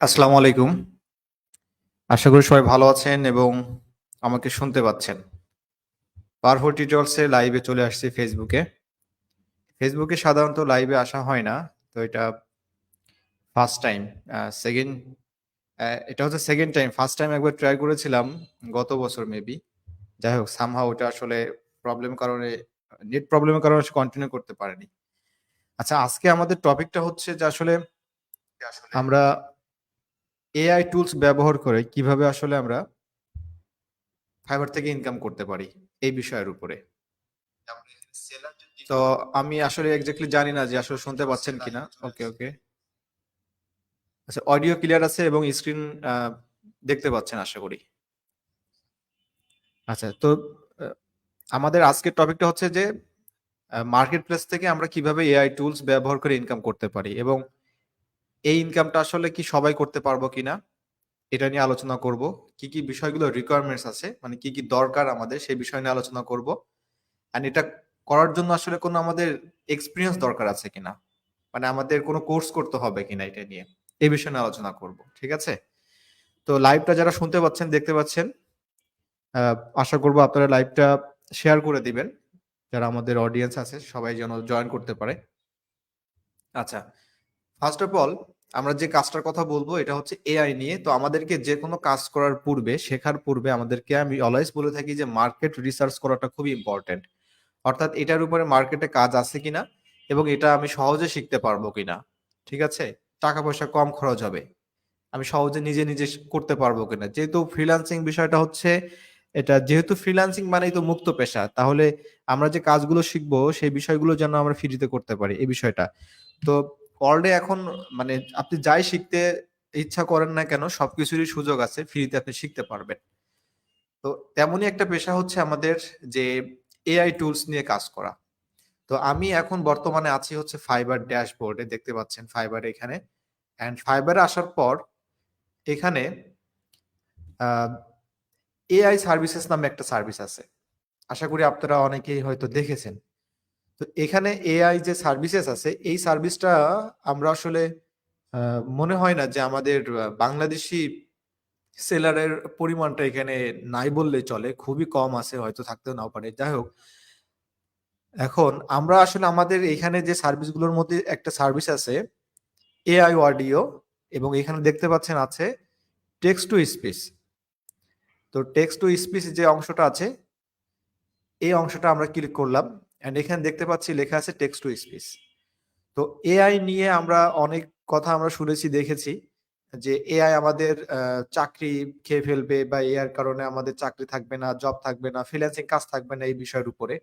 আসসালামু আলাইকুম। আশা করি সবাই ভালো আছেন এবং আমাকে শুনতে পাচ্ছেন। পাওয়ারফুল টিউটোরিয়ালস লাইভে চলে আসছি ফেসবুকে। ফেসবুকে সাধারণত লাইভে আসা হয় না। তো এটা ফার্স্ট টাইম। সেকেন্ড এটা হচ্ছে সেকেন্ড টাইম। ফার্স্ট টাইম একবার ট্রাই করেছিলাম, গত বছর মেবি। যাই হোক সামহা ওটা আসলে প্রবলেম কারণে নেট প্রবলেমের কারণে কন্টিনিউ করতে পারেনি আচ্ছা আজকে আমাদের টপিকটা হচ্ছে যে আসলে আমরা এআই টুলস ব্যবহার করে কীভাবে আসলে আমরা ফাইবার থেকে ইনকাম করতে পারি এই বিষয়ের উপরে। তো আমি আসলে এক্সাক্টলি জানি না যে আসলে শুনতে পাচ্ছেন কিনা। ওকে, ওকে। আচ্ছা অডিও ক্লিয়ার আছে এবং স্ক্রিন দেখতে পাচ্ছেন আশা করি। আচ্ছা তো আমাদের আজকের টপিকটা হচ্ছে যে মার্কেট প্লেস থেকে আমরা কীভাবে এআই টুলস ব্যবহার করে ইনকাম করতে পারি এবং এই ইনকামটা আসলে কি সবাই করতে পারব কিনা? এটা নিয়ে আলোচনা করব। কি, কি বিষয়গুলো রিকোয়ারমেন্টস আছে, মানে কি, কি দরকার আমাদের সেই বিষয় নিয়ে আলোচনা করব। অ্যান্ড এটা করার জন্য আসলে কোনো আমাদের এক্সপিরিয়েন্স দরকার আছে কিনা? মানে আমাদের কোনো কোর্স করতে হবে কিনা এটা নিয়ে? এই বিষয় নিয়ে আলোচনা করব। ঠিক আছে? তো লাইভটা যারা শুনতে পাচ্ছেন, দেখতে পাচ্ছেন, আশা করব আপনারা লাইভটা শেয়ার করে দিবেন। যারা আমাদের অডিয়েন্স আছে সবাই যেন জয়েন করতে পারে। আচ্ছা। ফার্স্ট অফ অল আমরা যে কাজটার কথা বলব এটা হচ্ছে এআই নিয়ে। তো আমাদেরকে যেকোনো কাজ করার পূর্বে, শেখার পূর্বে আমাদেরকে আমি অলওয়েজ বলে থাকি যে মার্কেট রিসার্চ করাটা খুবই ইম্পোর্টেন্ট। অর্থাৎ এটার উপরে মার্কেটে কাজ আছে কিনা এবং এটা আমি সহজে শিখতে পারব কিনা। ঠিক আছে? টাকা পয়সা কম খরচ হবে। আমি সহজে নিজে, নিজে করতে পারব কিনা। যেহেতু ফ্রিল্যান্সিং বিষয়টা হচ্ছে এটা যেহেতু ফ্রিল্যান্সিং মানেই তো মুক্ত পেশা। তাহলে আমরা যে কাজগুলো শিখব সেই বিষয়গুলো যেন আমরা ফ্রিতে করতে পারি এই বিষয়টা। তো ওয়ার্লড এখন মানে আপনি যাই শিখতে ইচ্ছা করেন না কেন, সবকিছুরই সুযোগ আছে। ফ্রিতে আপনি শিখতে পারবেন। তো তেমনই একটা পেশা হচ্ছে আমাদের যে এআই টুলস নিয়ে কাজ করা। তো আমি এখন বর্তমানে আছি হচ্ছে ফাইবার ড্যাশবোর্ডে দেখতে পাচ্ছেন ফাইবার এখানে। অ্যান্ড ফাইবারে আসার পর এখানে এআই সার্ভিসেস নামে একটা সার্ভিস আছে। আশা করি আপনারা অনেকেই হয়তো দেখেছেন। তো এখানে এআই যে সার্ভিসেস আছে, এই সার্ভিসটা আমরা আসলে মনে হয় না যে আমাদের বাংলাদেশি সেলারের পরিমাণটা এখানে নাই বললে চলে। খুবই কম আছে, হয়তো থাকতেও নাও পারে। যাই হোক, এখন আমরা আসলে আমাদের এখানে যে সার্ভিসগুলোর মধ্যে একটা সার্ভিস আছে এআই অডিও এবং এখানে দেখতে পাচ্ছেন আছে টেক্সট টু স্পিচ। তো টেক্সট টু স্পিচ যে অংশটা আছে, এই অংশটা আমরা ক্লিক করলাম। অ্যান্ড এখানে দেখতে পাচ্ছি লেখা আছে টেক্সট টু স্পিচ। তো এআই নিয়ে আমরা অনেক কথা আমরা শুনেছি, দেখেছি যে এআই আমাদের চাকরি খেয়ে ফেলবে বা এআইর কারণে আমাদের চাকরি থাকবে না, জব থাকবে না, ফ্রিল্যান্সিং কাজ থাকবে না এই বিষয়ের উপরে।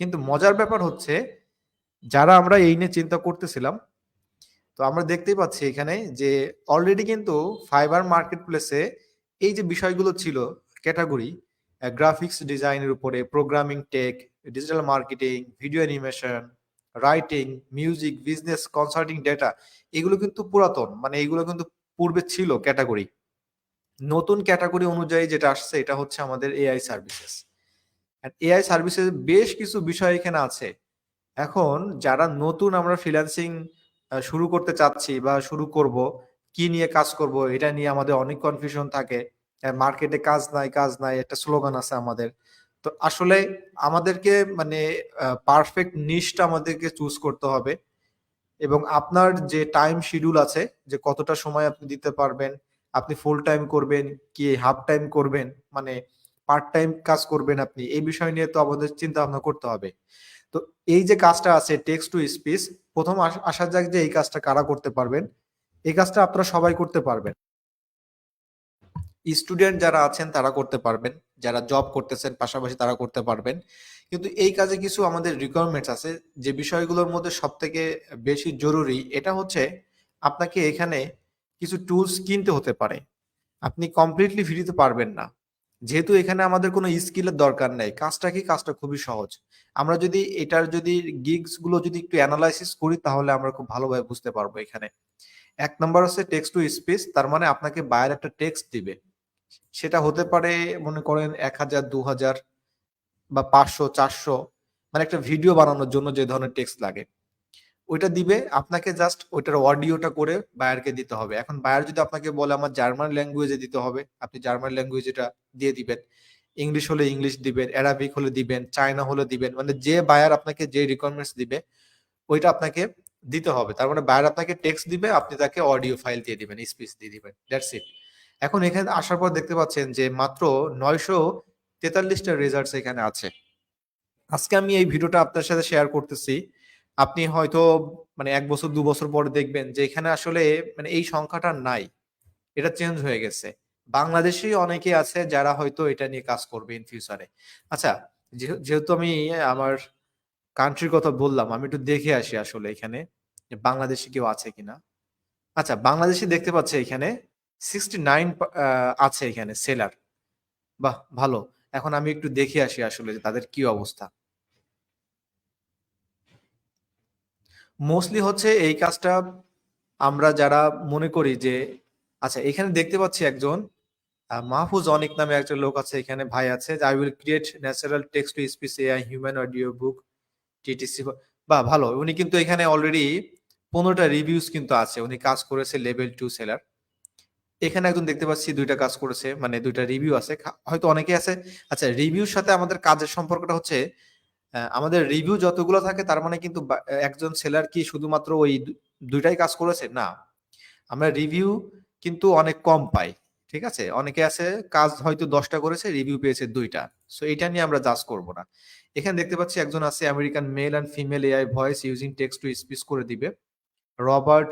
কিন্তু মজার ব্যাপার হচ্ছে যারা আমরা এই নিয়ে চিন্তা করতেছিলাম, তো আমরা দেখতেই পাচ্ছি এখানে যে অলরেডি কিন্তু ফাইবার মার্কেট প্লেসে এই যে বিষয়গুলো ছিল ক্যাটেগরি গ্রাফিক্স ডিজাইনের উপরে, programming tech, digital marketing, video animation, writing, music, business, consulting data এগুলো কিন্তু পুরাতন। মানে এগুলো কিন্তু পূর্বে ছিল ক্যাটাগরি নতুন ক্যাটাগরি অনুযায়ী যেটা আসছে এটা হচ্ছে আমাদের এআই সার্ভিসেস। এআই সার্ভিসেস বেশ কিছু বিষয় এখানে আছে। এখন যারা নতুন আমরা ফ্রিল্যান্সিং শুরু করতে চাচ্ছি বা শুরু করব, কি নিয়ে কাজ করব এটা নিয়ে আমাদের অনেক কনফিউশন থাকে। মার্কেটে কাজ নাই, কাজ নাই একটা স্লোগান আছে আমাদের। তো আসলে আমাদেরকে মানে পারফেক্ট নিশটা আমাদেরকে চুজ করতে হবে। এবং আপনার যে টাইম শিডিউল আছে যে কতটা সময় আপনি দিতে পারবেন, আপনি ফুল টাইম করবেন কি হাফ টাইম করবেন, মানে পার্ট টাইম কাজ করবেন আপনি। এই বিষয় নিয়ে তো আমাদের চিন্তা ভাবনা করতে হবে। তো এই যে কাজটা আছে টেক্সট টু স্পিচ ১ম আস আসা যাক যে এই কাজটা কারা করতে পারবেন? এই কাজটা আপনারা সবাই করতে পারবেন। স্টুডেন্ট যারা আছেন তারা করতে পারবেন। যারা জব করতেছেন পাশাপাশি তারা করতে পারবেন। কিন্তু এই কাজে কিছু আমাদের রিকোয়ারমেন্টস আছে, যে বিষয়গুলোর মধ্যে সব থেকে বেশি জরুরি, এটা হচ্ছে আপনাকে এখানে কিছু টুলস কিনতে হতে পারে। আপনি কমপ্লিটলি ফ্রিতে পারবেন না। যেহেতু এখানে আমাদের কোনো স্কিলের দরকার নেই। কাজটা কি? কাজটা খুবই সহজ। আমরা যদি এটার যদি গিগসগুলো যদি একটু অ্যানালাইসিস করি, তাহলে আমরা খুব ভালোভাবে বুঝতে পারব এখানে। এক নম্বর হচ্ছে টেক্সট টু স্পিচ তার মানে আপনাকে বাইরে একটা টেক্সট দিবে। সেটা হতে পারে মনে করেন ১০০০, ২০০০ বা পাঁচশো চারশো মানে একটা ভিডিও বানানোর জন্য যে ধরনের টেক্সট লাগে। ওইটা দিবে আপনাকে জাস্ট ওইটার অডিওটা করে বায়ারকে দিতে হবে। এখন বায়ার যদি আপনাকে বলে আমার জার্মান ল্যাঙ্গুয়েজে দিতে হবে আপনি জার্মান ল্যাঙ্গুয়েজ এটা দিয়ে দিবেন। ইংলিশ হলে ইংলিশ দিবেন অ্যারাবিক হলে দিবেন চায়না হলে দিবেন মানে যে বায়ার আপনাকে যে রিকোয়ারমেন্টস দিবে ওইটা আপনাকে দিতে হবে। তার মানে বায়ার আপনাকে টেক্সট দিবে আপনি তাকে অডিও ফাইল দিয়ে দিবেন স্পিচ দিয়ে দিবেন দ্যাটস ইট এখন এখানে আসার পর দেখতে পাচ্ছেন যে মাত্র নয়শো তেতাল্লিশটা রেজাল্টস এখানে আছে। আজকে আমি এই ভিডিওটা আপনার সাথে শেয়ার করতেছি। আপনি হয়তো মানে এক বছর, দু বছর পরে দেখবেন যে এখানে আসলে মানে এই সংখ্যাটা নাই। এটা চেঞ্জ হয়ে গেছে। বাংলাদেশি অনেকে আছে যারা হয়তো এটা নিয়ে কাজ করবে ইন ফিউচারে আচ্ছা যেহেতু আমি আমার কান্ট্রির কথা বললাম, আমি একটু দেখে আসি আসলে এখানে বাংলাদেশি কেউ আছে কিনা। আচ্ছা বাংলাদেশি দেখতে পাচ্ছে এখানে সিক্সটি নাইন আছে এখানে সেলার বাহ, ভালো। এখন আমি একটু দেখে আসি আসলে তাদের কি অবস্থা। মোস্টলি হচ্ছে এই কাজটা আমরা যারা মনে করি যে আচ্ছা এখানে দেখতে পাচ্ছি একজন মাহফুজ অনেক নামে একজন লোক আছে এখানে, ভাই আছে I will create natural text to speech AI human audio book TTC বা, ভালো, উনি কিন্তু এখানে অলরেডি পনেরোটা রিভিউস কিন্তু আছে, উনি কাজ করেছে লেভেল টু সেলার এখানে একজন দেখতে পাচ্ছি দুইটা কাজ করেছে মানে দুইটা রিভিউ আছে। হয়তো অনেকে আছে। আচ্ছা রিভিউর সাথে আমাদের কাজের সম্পর্কটা হচ্ছে আমাদের রিভিউ যতগুলো থাকে, তার মানে কিন্তু একজন সেলার কি শুধুমাত্র ওই দুইটাই কাজ করেছে? না। আমরা রিভিউ কিন্তু অনেক কম পাই, ঠিক আছে? অনেকে আছে, কাজ হয়তো দশটা করেছে রিভিউ পেয়েছে দুইটা। সো এটা নিয়ে আমরা জাজ করব না। এখানে দেখতে পাচ্ছি একজন আছে American male and female AI voice using text to speech করে দিবে। রবার্ট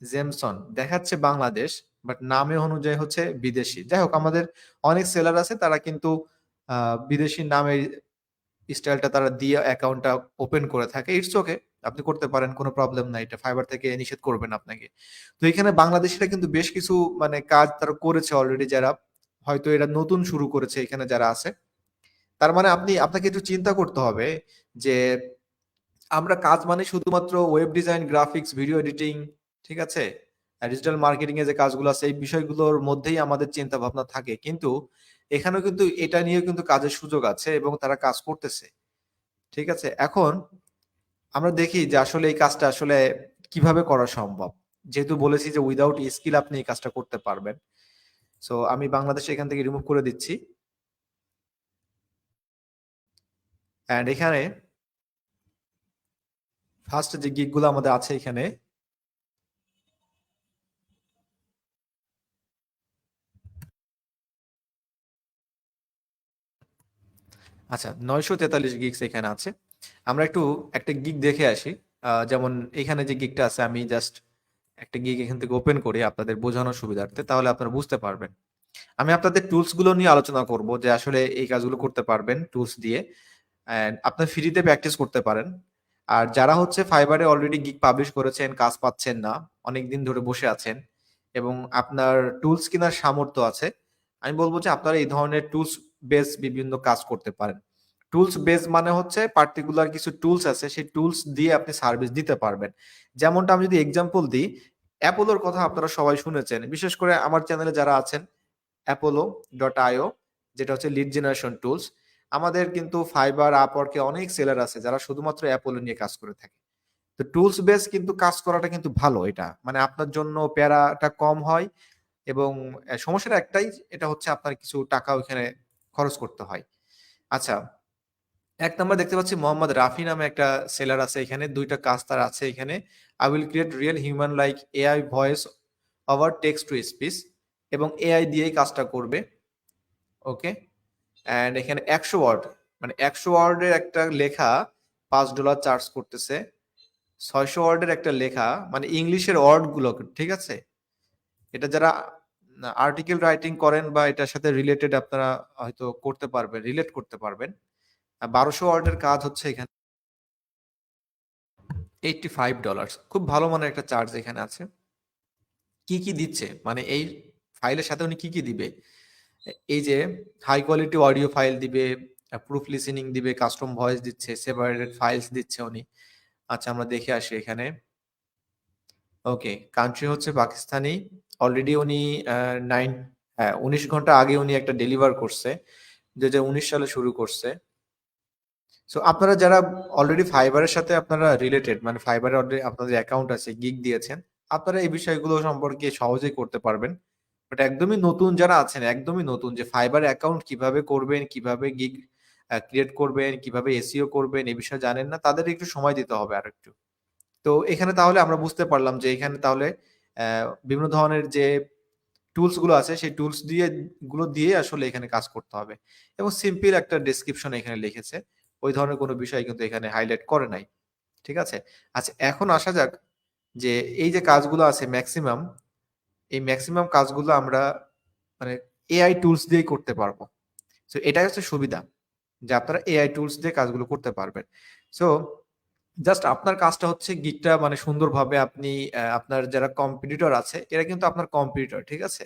জেমসন, দেখাচ্ছে বাংলাদেশ। বাট নামে অনুযায়ী হচ্ছে বিদেশি। যাই হোক, আমাদের অনেক সেলার আছে, তারা কিন্তু বিদেশি নামে স্টাইলটা তারা দিয়ে অ্যাকাউন্টটা ওপেন করে থাকে। ইটস ওকে আপনি করতে পারেন, কোনো প্রবলেম নাই, এটা ফাইবার থেকে নিষেধ করবেন আপনাকে। তো এখানে বাংলাদেশিরা কিন্তু বেশ কিছু মানে কাজ তারা করেছে অলরেডি যারা, হয়তো এটা নতুন শুরু করেছে এখানে যারা আছে। তার মানে আপনি, আপনাকে একটু চিন্তা করতে হবে যে, আমরা কাজ মানে শুধুমাত্র web design graphics video editing ঠিক আছে? ডিজিটাল মার্কেটিং এ যে কাজগুলো আছে, এই বিষয়গুলোর মধ্যেই আমাদের চিন্তা ভাবনা থাকে। কিন্তু এখানেও কিন্তু এটা নিয়ে কিন্তু কাজের সুযোগ আছে এবং তারা কাজ করতেছে। ঠিক আছে? এখন আমরা দেখি যে আসলে এই কাজটা আসলে কীভাবে করা সম্ভব? যেহেতু বলেছি যে উইদাউট স্কিল আপনি এই কাজটা করতে পারবেন। সো আমি বাংলাদেশে এখান থেকে রিমুভ করে দিচ্ছি। এখানে ফার্স্ট যে গিকগুলো আমাদের আছে এখানে আচ্ছা নয়শো তেতাল্লিশ গিগস এখানে আছে। আমরা একটু একটা গিগ দেখে আসি। যেমন এখানে যে গিগটা আছে, আমি জাস্ট একটা গিগ এখান থেকে ওপেন করি আপনাদের বোঝানোর সুবিধার্থে, তাহলে আপনারা বুঝতে পারবেন। আমি আপনাদের টুলসগুলো নিয়ে আলোচনা করব যে আসলে এই কাজগুলো করতে পারবেন টুলস দিয়ে। আপনার ফ্রিতে প্র্যাকটিস করতে পারেন। আর যারা হচ্ছে ফাইবারে অলরেডি গিগ পাবলিশ করেছেন, কাজ পাচ্ছেন না অনেক দিন ধরে বসে আছেন এবং আপনার টুলস কেনার সামর্থ্য আছে, আমি বলব যে আপনারা এই ধরনের টুলস বেস বিভিন্ন কাজ করতে পারেন। টুলস বেস মানে হচ্ছে পার্টিকুলার কিছু টুলস আছে সেই টুলস দিয়ে আপনি সার্ভিস দিতে পারবেন। যেমনটা আমি যদি এক্সাম্পল দিই অ্যাপোলোর কথা আপনারা সবাই শুনেছেন। বিশেষ করে আমার চ্যানেলে যারা আছেন অ্যাপোলো ডট আইও যেটা হচ্ছে লিড জেনারেশন টুলস আমাদের কিন্তু ফাইবার আপওয়ার্কে অনেক সেলার আছে যারা শুধুমাত্র অ্যাপোলো নিয়ে কাজ করে থাকে। তো টুলস বেস কিন্তু কাজ করাটা কিন্তু ভালো এটা। মানে আপনার জন্য প্যারাটা কম হয় এবং সমস্যাটা একটাই এটা হচ্ছে আপনার কিছু টাকা ওইখানে খরচ করতে হয়। আচ্ছা এক নম্বর দেখতে পাচ্ছি মোহাম্মদ রাফি নামে একটা সেলার আছে এখানে, দুইটা কাজ তার আছে এখানে। I will create real human like AI voice over text to speech এবং এআই দিয়েই কাজটা করবে। ওকে অ্যান্ড এখানে একশো ওয়ার্ড মানে একশো ওয়ার্ডের একটা লেখা পাঁচ ডলার চার্জ করতেছে। ছয়শো ওয়ার্ডের একটা লেখা মানে ইংলিশের ওয়ার্ডগুলো ঠিক আছে? এটা যারা আর্টিকেল রাইটিং করেন বা এটার সাথে রিলেটেড আপনারা হয়তো করতে পারবেন রিলেট করতে পারবেন। বারোশো ওয়ার্ডের কাজ হচ্ছে এখানে। এইটটি ফাইভ ডলার খুব ভালো মানের একটা চার্জ এখানে আছে। কি কি দিচ্ছে? মানে এই ফাইলের সাথে উনি কি কি দিবে? এই যে হাই কোয়ালিটি অডিও ফাইল দিবে প্রুফ লিসেনিং দিবে কাস্টম ভয়েস দিচ্ছে সেপারেটেড ফাইলস দিচ্ছে উনি। আচ্ছা আমরা দেখে আসি এখানে। ওকে কান্ট্রি হচ্ছে পাকিস্তানি। অলরেডি উনি নাইন হ্যাঁ উনিশ ঘণ্টা আগে উনি একটা ডেলিভার করছে দু হাজার উনিশ সালে শুরু করছে। সো আপনারা যারা অলরেডি ফাইবারের সাথে আপনারা রিলেটেড মানে ফাইবারে অলরেডি আপনাদের অ্যাকাউন্ট আছে গিগ দিয়েছেন, আপনারা এই বিষয়গুলো সম্পর্কে সহজেই করতে পারবেন। বাট একদমই নতুন যারা আছেন, একদমই নতুন যে ফাইবার অ্যাকাউন্ট কীভাবে করবেন, কীভাবে গিগ ক্রিয়েট করবেন, কীভাবে এসিও করবেন এই বিষয়ে জানেন না, তাদের একটু সময় দিতে হবে আর একটু তো এখানে তাহলে আমরা বুঝতে পারলাম যে এখানে তাহলে বিভিন্ন ধরনের যে টুলসগুলো আছে, সেই টুলস দিয়ে, গুলো দিয়ে আসলে এখানে কাজ করতে হবে। এবং সিম্পল একটা ডেসক্রিপশন এখানে লিখেছে। ওই ধরনের কোনো বিষয় কিন্তু এখানে হাইলাইট করে নাই। ঠিক আছে? আচ্ছা এখন আসা যাক যে এই যে কাজগুলো আছে ম্যাক্সিমাম এই ম্যাক্সিমাম কাজগুলো আমরা মানে এআই টুলস দিয়েই করতে পারব। সো এটাই হচ্ছে সুবিধা যে আপনারা এআই টুলস দিয়ে কাজগুলো করতে পারবেন। সো জাস্ট আপনার কাজটা হচ্ছে গিকটা মানে সুন্দরভাবে আপনি আপনার যারা কম্পিটিটর আছে, এরা কিন্তু আপনার কম্পিটিটর ঠিক আছে?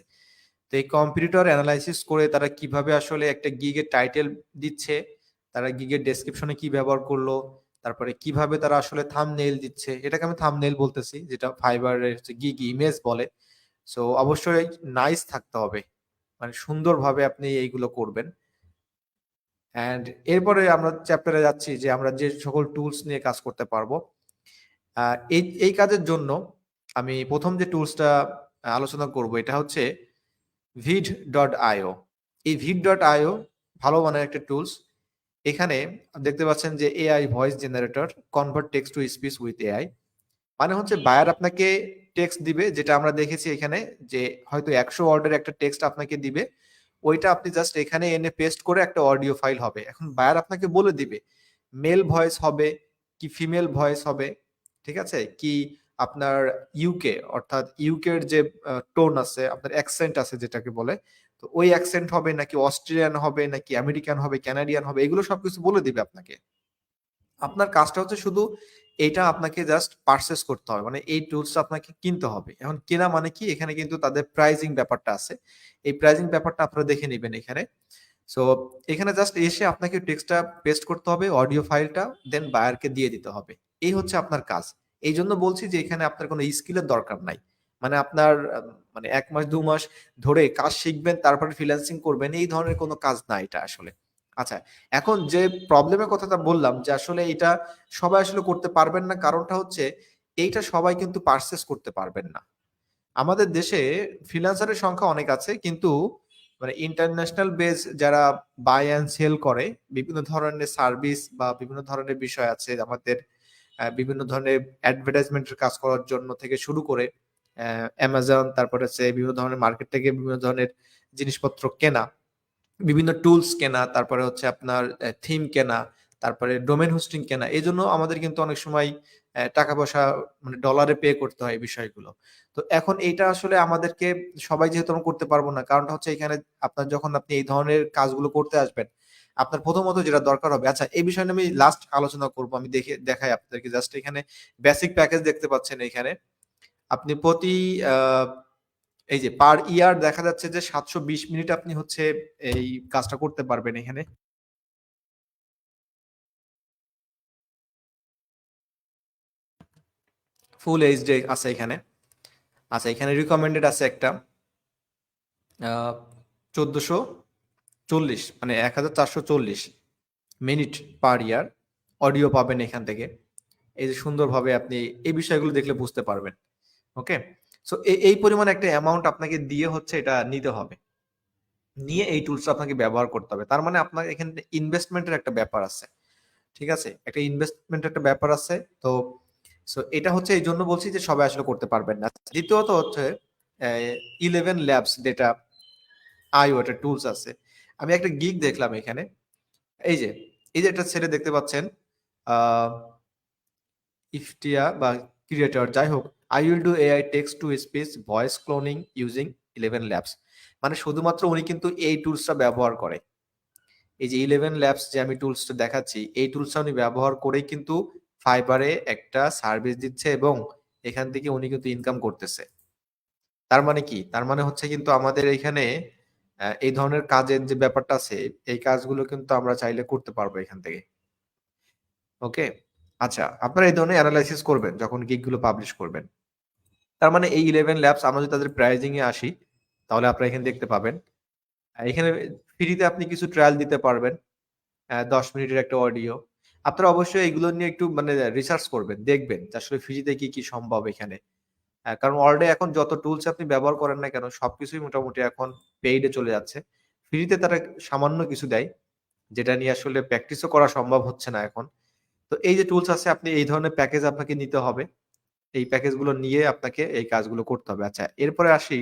তো এই কম্পিটিটর অ্যানালাইসিস করে তারা কীভাবে আসলে একটা গিগের টাইটেল দিচ্ছে, তারা গিগের ডেসক্রিপশনে কি ব্যবহার করল, তারপরে কীভাবে তারা আসলে থামনেইল দিচ্ছে, এটাকে আমি থামনেইল বলতেছি, যেটা ফাইবারের হচ্ছে গিগ ইমেজ বলে। সো অবশ্যই নাইস থাকতে হবে। মানে সুন্দরভাবে আপনি এইগুলো করবেন। অ্যান্ড এরপরে আমরা চ্যাপ্টারে যাচ্ছি যে আমরা যে সকল টুলস নিয়ে কাজ করতে পারব। এই এই কাজের জন্য আমি প্রথম যে টুলসটা আলোচনা করব এটা হচ্ছে ভিড ডট আইও এই ভিড ডট আইও ভালো মানের একটা টুলস এখানে দেখতে পাচ্ছেন যে AI voice generator convert text to speech with AI মানে হচ্ছে বায়ার আপনাকে টেক্সট দিবে যেটা আমরা দেখেছি এখানে যে হয়তো একশো ওয়ার্ডের একটা টেক্সট আপনাকে দিবে। ওইটা আপনি জাস্ট এখানে এনে পেস্ট করে একটা অডিও ফাইল হবে। এখন বায়ার আপনাকে বলে দিবে মেল ভয়েস হবে কি ফিমেল ভয়েস হবে, ঠিক আছে? কি আপনার ইউকে অর্থাৎ ইউকের যে টোন আছে, আপনার অ্যাকসেন্ট আছে যেটাকে বলে, তো ওই অ্যাকসেন্ট হবে নাকি অস্ট্রেলিয়ান হবে, নাকি আমেরিকান হবে ক্যানাডিয়ান হবে, এগুলো সবকিছু বলে দিবে আপনাকে। আপনার কাজটা হচ্ছে শুধু এটা আপনাকে জাস্ট পারচেস করতে হবে। মানে এই টুলসটা আপনাকে কিনতে হবে। এখন কেনা মানে কি? এখানে কিন্তু তাদের প্রাইজিং ব্যাপারটা আছে। এই প্রাইজিং ব্যাপারটা আপনারা দেখে নেবেন এখানে। সো এখানে জাস্ট এসে আপনাকে টেক্সটটা পেস্ট করতে হবে অডিও ফাইলটা দেন বায়ারকে দিয়ে দিতে হবে। এই হচ্ছে আপনার কাজ। এই জন্য বলছি যে এখানে আপনার কোনো স্কিলের দরকার নাই। মানে আপনার মানে এক মাস, দু মাস ধরে কাজ শিখবেন, তারপরে ফ্রিল্যান্সিং করবেন, এই ধরনের কোনো কাজ না এটা আসলে। আচ্ছা এখন যে প্রবলেমের কথাটা বললাম যে আসলে এটা সবাই আসলে করতে পারবেন না, কারণটা হচ্ছে এইটা সবাই কিন্তু পারচেস করতে পারবেন না। আমাদের দেশে ফ্রিল্যান্সারের সংখ্যা অনেক আছে, কিন্তু মানে ইন্টারন্যাশনাল বেস যারা বাই অ্যান্ড সেল করে, বিভিন্ন ধরনের সার্ভিস বা বিভিন্ন ধরনের বিষয় আছে, আমাদের বিভিন্ন ধরনের অ্যাডভার্টাইজমেন্টের কাজ করার জন্য থেকে শুরু করে অ্যামাজন তারপরে হচ্ছে বিভিন্ন ধরনের মার্কেট থেকে বিভিন্ন ধরনের জিনিসপত্র কেনা বিভিন্ন টুলস কেনা, তারপরে হচ্ছে আপনার থিম কেনা, তারপরে ডোমেন হোস্টিং কেনা, এই জন্য আমাদের কিন্তু অনেক সময় টাকা পয়সা মানে ডলারে পে করতে হয় বিষয়গুলো। তো এখন এইটা আসলে আমাদেরকে সবাই যেহেতু আমরা করতে পারব না, কারণটা হচ্ছে এখানে আপনার যখন আপনি এই ধরনের কাজগুলো করতে আসবেন, আপনার প্রথমত যেটা দরকার হবে আচ্ছা এই বিষয়ে আমি লাস্ট আলোচনা করব, আমি দেখে, দেখাই আপনাদেরকে জাস্ট এখানে বেসিক প্যাকেজ দেখতে পাচ্ছেন এখানে। আপনি প্রতি এই যে পার ইয়ার দেখা যাচ্ছে যে সাতশো বিশ মিনিট আপনি হচ্ছে এই কাজটা করতে পারবেন এখানে। ফুল এইচডি আছে এখানে। আচ্ছা এখানে রিকমেন্ডেড আছে একটা। চোদ্দশো চল্লিশ মানে এক হাজার চারশো চল্লিশ মিনিট পার ইয়ার অডিও পাবেন এখান থেকে। এই যে সুন্দরভাবে আপনি এই বিষয়গুলো দেখলে বুঝতে পারবেন ওকে সো এই পরিমাণ একটা অ্যামাউন্ট আপনাকে দিয়ে হচ্ছে এটা নিতে হবে। নিয়ে এই টুলস আপনাকে ব্যবহার করতে হবে। তার মানে আপনার এখানে ইনভেস্টমেন্টের একটা ব্যাপার আছে। ঠিক আছে? একটা ইনভেস্টমেন্টের একটা ব্যাপার আছে। তো সো এটা হচ্ছে এই জন্য বলছি যে সবাই আসলে করতে পারবেন না। দ্বিতীয়ত হচ্ছে ইলেভেন ল্যাবস যেটা আইও একটা টুলস আছে। আমি একটা গিগ দেখলাম এখানে। এই যে এই যে একটা ছেলে দেখতে পাচ্ছেন ইফটিয়া বা ক্রিয়েটর যাই হোক I will do AI text to speech voice cloning using Eleven Labs মানে শুধুমাত্র উনি কিন্তু এই টুলসটা ব্যবহার করে। এই যে ইলেভেন ল্যাবস যে আমি টুলসটা দেখাচ্ছি, এই টুলসটা উনি ব্যবহার করেই কিন্তু ফাইবারে একটা সার্ভিস দিচ্ছে এবং এখান থেকে উনি কিন্তু ইনকাম করতেছে। তার মানে কি? তার মানে হচ্ছে কিন্তু আমাদের এখানে এই ধরনের কাজের যে ব্যাপারটা আছে, এই কাজগুলো কিন্তু আমরা চাইলে করতে পারব এখান থেকে। ওকে আচ্ছা আপনারা এই ধরনের অ্যানালাইসিস করবেন যখন গিকগুলো পাবলিশ করবেন। তার মানে এই ইলেভেন ল্যাবস আমরা যদি তাদের প্রাইজিং এ আসি তাহলে আপনারা এখানে দেখতে পাবেন এখানে ফ্রিতে আপনি কিছু ট্রায়াল দিতে পারবেন দশ মিনিটের একটা অডিও আপনারা অবশ্যই এগুলো নিয়ে একটু মানে রিসার্চ করবেন, দেখবেন আসলে ফ্রিতে কি, কি সম্ভব এখানে। কারণ অলরেডি এখন যত টুলস আপনি ব্যবহার করেন না কেন সবকিছুই মোটামুটি এখন পেইডে চলে যাচ্ছে। ফ্রিতে তারা সামান্য কিছু দেয়, যেটা নিয়ে আসলে প্র্যাকটিসও করা সম্ভব হচ্ছে না এখন। তো এই যে টুলস আছে আপনি এই ধরনের প্যাকেজ আপনাকে নিতে হবে। এই প্যাকেজগুলো নিয়ে আপনাকে এই কাজগুলো করতে হবে। আচ্ছা এরপরে আসি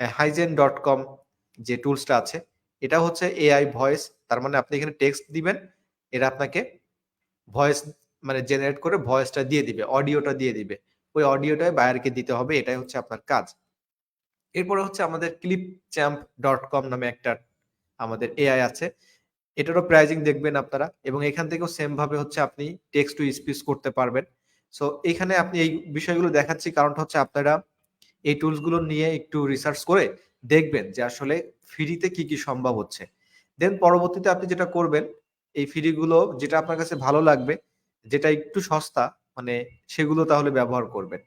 হাইজেন ডট কম যে টুলসটা আছে, এটা হচ্ছে এআই ভয়েস। তার মানে আপনি এখানে টেক্সট দিবেন, এরা আপনাকে ভয়েস মানে জেনারেট করে ভয়েসটা দিয়ে দিবে, অডিওটা দিয়ে দিবে। ওই অডিওটাই বায়ারকে দিতে হবে, এটাই হচ্ছে আপনার কাজ। এরপরে হচ্ছে আমাদের ক্লিপ চ্যাম্প ডট কম নামে একটা আমাদের এআই আছে। এটারও প্রাইজিং দেখবেন আপনারা এবং এখান থেকেও সেম ভাবে হচ্ছে আপনি টেক্সট টু স্পিচ করতে পারবেন। সো এখানে আপনি এই বিষয়গুলো দেখাচ্ছি কারণটা হচ্ছে আপনারা এই টুলসগুলো নিয়ে একটু রিসার্চ করে দেখবেন যে আসলে ফ্রিতে কি, কি সম্ভব হচ্ছে। দেন পরবর্তীতে আপনি যেটা করবেন, এই ফ্রি গুলো যেটা আপনার কাছে ভালো লাগবে, যেটা একটু সস্তা মানে সেগুলো তাহলে ব্যবহার করবেন।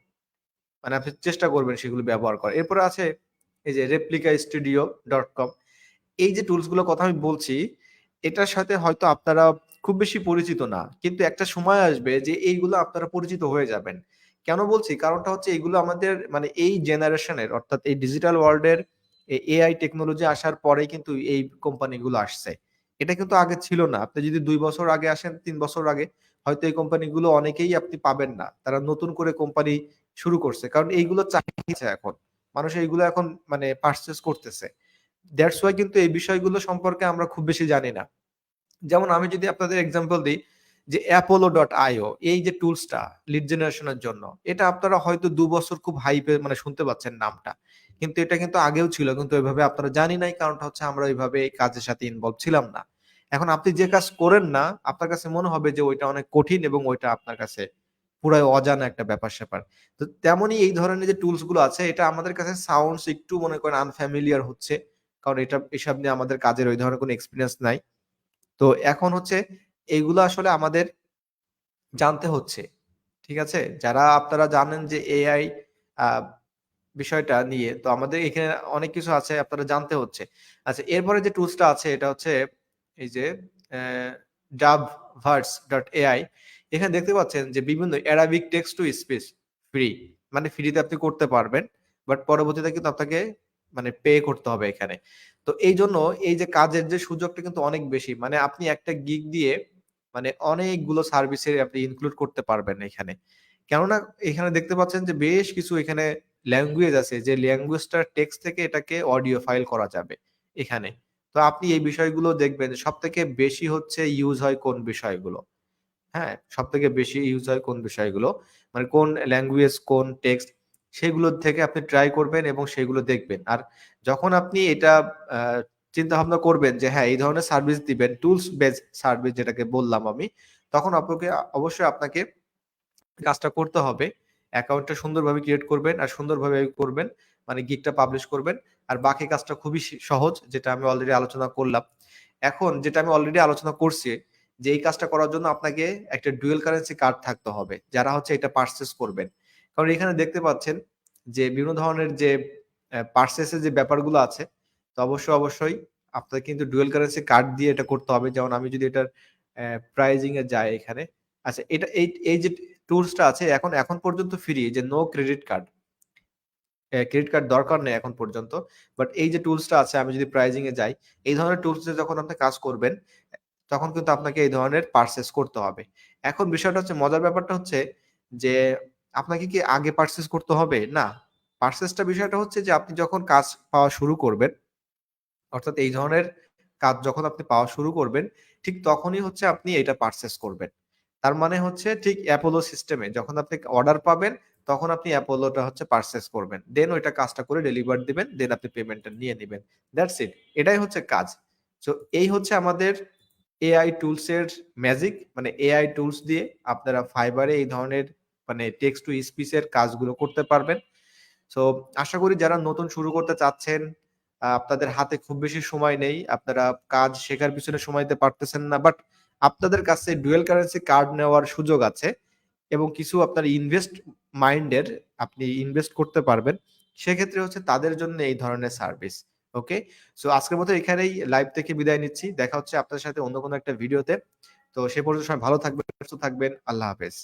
মানে আপনি চেষ্টা করবেন সেগুলো ব্যবহার করার। এরপরে আছে এই যে রেপ্লিকা স্টুডিও ডট কম এই যে টুলসগুলোর কথা আমি বলছি, এটার সাথে হয়তো আপনারা খুব বেশি পরিচিত না। কিন্তু একটা সময় আসবে যে এইগুলো আপনারা পরিচিত হয়ে যাবেন। কেন বলছি? কারণটা হচ্ছে এগুলো আমাদের মানে এই জেনারেশনের অর্থাৎ এই ডিজিটাল ওয়ার্ল্ড এর এ এআই টেকনোলজি আসার পরেই কিন্তু এই কোম্পানিগুলো আসছে। এটা কিন্তু আগে ছিল না। আপনি যদি ২ বছর আগে আসেন, তিন বছর আগে হয়তো এই কোম্পানিগুলো অনেকেই আপনি পাবেন না। তারা নতুন করে কোম্পানি শুরু করছে। কারণ এইগুলো চাহিদা এখন। মানুষ এইগুলো এখন মানে পারচেজ করতেছে। দ্যাটস ওয়াই কিন্তু এই বিষয়গুলো সম্পর্কে আমরা খুব বেশি জানি না। যেমন আমি যদি আপনাদের এক্সাম্পল দিই যে apollo.io এই যে টুলসটা লিড জেনারেশন এর জন্য, এটা আপনারা হয়তো দু বছর খুব হাইপে মানে শুনতে পাচ্ছেন নামটা। কিন্তু এটা কিন্তু আগেও ছিল। কিন্তু ওইভাবে আপনারা জানি নাই কারণটা হচ্ছে আমরা ওইভাবে এই কাজের সাথে ইনভলভ ছিলাম না। এখন আপনি যে কাজ করেন না, আপনার কাছে মনে হবে যে ওইটা অনেক কঠিন এবং ওইটা আপনার কাছে পুরাই অজানা একটা ব্যাপার-স্যাপার। তো তেমনই এই ধরনের যে টুলসগুলো আছে এটা আমাদের কাছে সাউন্ডস একটু মনে করেন আনফ্যামিলিয়ার হচ্ছে। কারণ এটা এসব নিয়ে আমাদের কাজের ওই ধরনের কোনো এক্সপেরিয়েন্স নাই। তো এখন হচ্ছে এগুলো আসলে আমাদের জানতে হচ্ছে। ঠিক আছে? যারা আপনারা জানেন যে এআই বিষয়টা নিয়ে, তো আমাদের এখানে অনেক কিছু আছে আপনারা জানতে হচ্ছে। আচ্ছা এরপরে যে টুলসটা আছে, এটা হচ্ছে এই যে ডাব ভার্স ডট এআই এখানে দেখতে পাচ্ছেন যে বিভিন্ন Arabic text to speech free. মানে ফ্রিতে আপনি করতে পারবেন। বাট পরবর্তীতে কিন্তু আপনাকে মানে পে করতে হবে এখানে। তো এইজন্য এই যে কাজের যে সুযোগটা কিন্তু অনেক বেশি। মানে আপনি একটা গিগ দিয়ে মানে অনেকগুলো সার্ভিসে আপনি ইনক্লুড করতে পারবেন এখানে। কেননা এখানে দেখতে পাচ্ছেন যে বেশ কিছু এখানে ল্যাঙ্গুয়েজ আছে যে ল্যাঙ্গুয়েজটার টেক্সট থেকে এটাকে অডিও ফাইল করা যাবে এখানে। তো আপনি এই বিষয়গুলো দেখবেন যে সবথেকে বেশি হচ্ছে ইউজ হয় কোন বিষয়গুলো। হ্যাঁ? সব থেকে বেশি ইউজ হয় কোন বিষয়গুলো। মানে কোন ল্যাঙ্গুয়েজ, কোন টেক্সট সেগুলোর থেকে আপনি ট্রাই করবেন এবং সেগুলো দেখবেন। আর যখন আপনি এটা আ চিন্তাভাবনা করবেন যে হ্যাঁ, এই ধরনের সার্ভিস দিবেন, টুলস বেস সার্ভিস যেটাকে বললাম আমি, তখন আপনাকে অবশ্যই আপনাকে কাজটা করতে হবে। অ্যাকাউন্টটা সুন্দরভাবে ক্রিয়েট করবেন আর সুন্দরভাবে করবেন। মানে গিগটা পাবলিশ করবেন। আর বাকি কাজটা খুবই সহজ যেটা আমি অলরেডি আলোচনা করলাম। এখন যেটা আমি অলরেডি আলোচনা করছি যে এই কাজটা করার জন্য আপনাকে একটা ডুয়েল কারেন্সি কার্ড থাকতে হবে। যারা হচ্ছে এটা পারচেজ করবেন। কারণ এখানে দেখতে পাচ্ছেন যে বিভিন্ন ধরনের যে এর যে ব্যাপারগুলো আছে, তো অবশ্যই, অবশ্যই আপনার কিন্তু ডুয়েল কারেন্সি কার্ড দিয়ে এটা করতে হবে। যেমন আমি যদি এটার প্রাইজিং এ যাই এখানে। আচ্ছা এটা এই এই যে টুলসটা আছে এখন এখন পর্যন্ত ফ্রি যে no credit card. Credit card দরকার নেই এখন পর্যন্ত। বাট এই যে টুলসটা আছে আমি যদি প্রাইজিং এ যাই, এই ধরনের টুলস যখন আপনি কাজ করবেন, তখন কিন্তু আপনাকে এই ধরনের পারচেজ করতে হবে। এখন বিষয়টা হচ্ছে মজার ব্যাপারটা হচ্ছে যে আপনাকে কি আগে পারচেজ করতে হবে? না। পারচেজটা বিষয়টা হচ্ছে যে আপনি যখন কাজ পাওয়া শুরু করবেন, অর্থাৎ এই ধরনের কাজ যখন আপনি পাওয়া শুরু করবেন, ঠিক তখনই হচ্ছে আপনি এটা পারচেজ করবেন। তার মানে হচ্ছে ঠিক অ্যাপোলো সিস্টেমে যখন আপনি অর্ডার পাবেন, তখন আপনি অ্যাপোলোটা হচ্ছে পারচেজ করবেন। দেন ওইটা কাজটা করে ডেলিভার দিবেন। দেন আপনি পেমেন্টটা নিয়ে নেবেন দ্যাটস ইট। এটাই হচ্ছে কাজ। সো এই হচ্ছে আমাদের এআই টুলস এর ম্যাজিক। মানে এআই টুলস দিয়ে আপনারা ফাইবারে এই ধরনের মানে টেক্সট টু স্পিচ এর কাজগুলো করতে পারবেন। সো আশা করি যারা নতুন শুরু করতে চাচ্ছেন, আপনাদের হাতে খুব বেশি সময় নেই। আপনারা কাজ শেখার পিছনে সময় দিতে পারতেছেন না। বাট আপনাদের কাছে ডুয়েল কারেন্সি কার্ড নেওয়ার সুযোগ আছে এবং কিছু আপনার ইনভেস্ট মাইন্ডের আপনি ইনভেস্ট করতে পারবেন। সেক্ষেত্রে হচ্ছে তাদের জন্য এই ধরনের সার্ভিস। ওকে? সো আজকের মতো এখানেই লাইভ থেকে বিদায় নিচ্ছি। দেখা হচ্ছে আপনাদের সাথে অন্য কোনো একটা ভিডিওতে। তো সে পর্যন্ত সবাই ভালো থাকবেন সুস্থ থাকবেন আল্লাহ হাফেজ